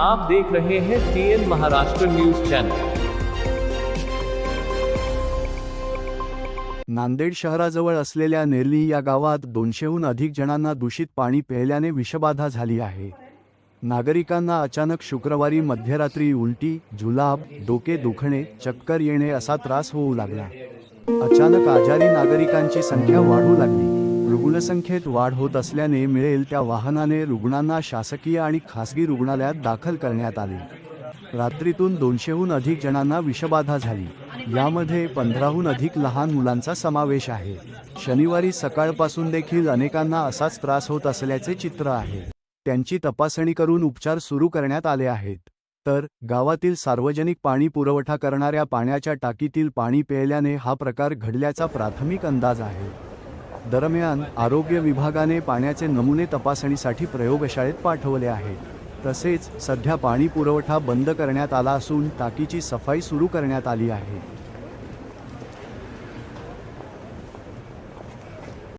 आप देख रहे हैं TN Maharashtra news channel Nanded शहराजवळ असलेल्या नेरली या गावात दोनशेहून अधिक जणांना दूषित पाणी प्यायल्याने विषबाधा झाली आहे. नागरिकांना अचानक शुक्रवारी मध्यरात्री उलटी जुलाब डोके दुखणे चक्कर येणे असा त्रास होऊ लागला. अचानक आजारी नागरिकांची संख्या वाढू लागली. रुग्णसंख्येत वाढ होत असल्याने मिळेल त्या वाहनाने रुग्णांना शासकीय आणि खासगी रुग्णालयात दाखल करण्यात आले. रात्रीतून दोनशेहून अधिक जणांना विषबाधा झाली. यामध्ये पंधराहून अधिक लहान मुलांचा समावेश आहे. शनिवारी सकाळपासून देखील अनेकांना असाच त्रास होत असल्याचे चित्र आहे. त्यांची तपासणी करून उपचार सुरू करण्यात आले आहेत. तर गावातील सार्वजनिक पाणी पुरवठा करणाऱ्या पाण्याच्या टाकीतील पाणी प्यायल्याने हा प्रकार घडल्याचा प्राथमिक अंदाज आहे. दरम्यान आरोग्य विभागाने पाण्याचे नमुने तपासणीसाठी प्रयोगशाळेत पाठवले आहेत तसेच सध्या पाणी पुरवठा बंद करण्यात आला असून टाकीची सफाई सुरू करण्यात आली आहे.